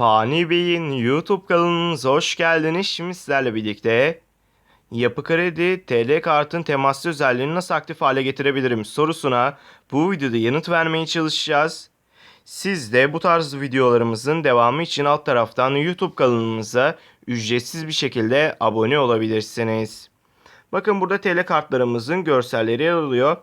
Fani Bey'in YouTube kanalımıza hoş geldiniz. Şimdi sizlerle birlikte Yapı Kredi TL kartın temaslı özelliğini nasıl aktif hale getirebilirim sorusuna bu videoda yanıt vermeye çalışacağız. Siz de bu tarz videolarımızın devamı için alt taraftan YouTube kanalımıza ücretsiz bir şekilde abone olabilirsiniz. Bakın burada TL kartlarımızın görselleri yer alıyor.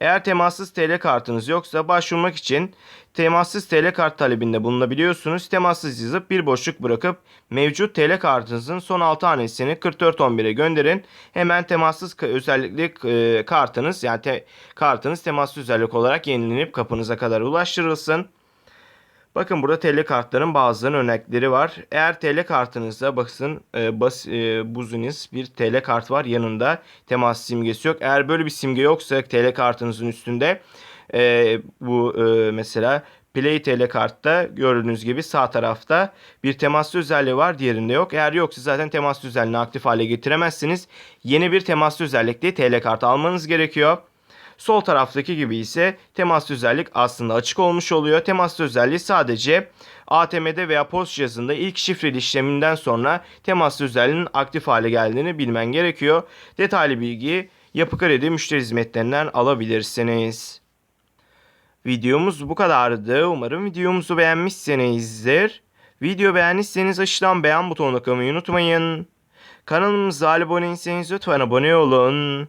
Eğer temassız TL kartınız yoksa başvurmak için temassız TL kart talebinde bulunabiliyorsunuz. Temassız yazıp bir boşluk bırakıp mevcut TL kartınızın son 6 hanesini 4411'e gönderin. Hemen temassız özellikli e, kartınız yani te- kartınız temassız özellik olarak yenilenip kapınıza kadar ulaştırılsın. Bakın burada TL kartların bazılarının örnekleri var. Eğer TL kartınızda bakın e, bas, e, buzunuz bir TL kart var yanında temas simgesi yok. Eğer böyle bir simge yoksa TL kartınızın üstünde e, bu e, mesela Play TL kartta gördüğünüz gibi sağ tarafta bir temaslı özelliği var diğerinde yok. Eğer yoksa zaten temaslı özelliğini aktif hale getiremezsiniz. Yeni bir temaslı özellikle TL kartı almanız gerekiyor. Sol taraftaki gibi ise temaslı özellik aslında açık olmuş oluyor. Temaslı özelliği sadece ATM'de veya post cihazında ilk şifreli işleminden sonra temaslı özelliğinin aktif hale geldiğini bilmen gerekiyor. Detaylı bilgiyi Yapı Kredi müşteri hizmetlerinden alabilirsiniz. Videomuz bu kadardı. Umarım videomuzu beğenmişsinizdir. Video beğendiyseniz aşağıdan beğen butonuna tıklamayı unutmayın. Kanalımıza abone değilseniz lütfen abone olun.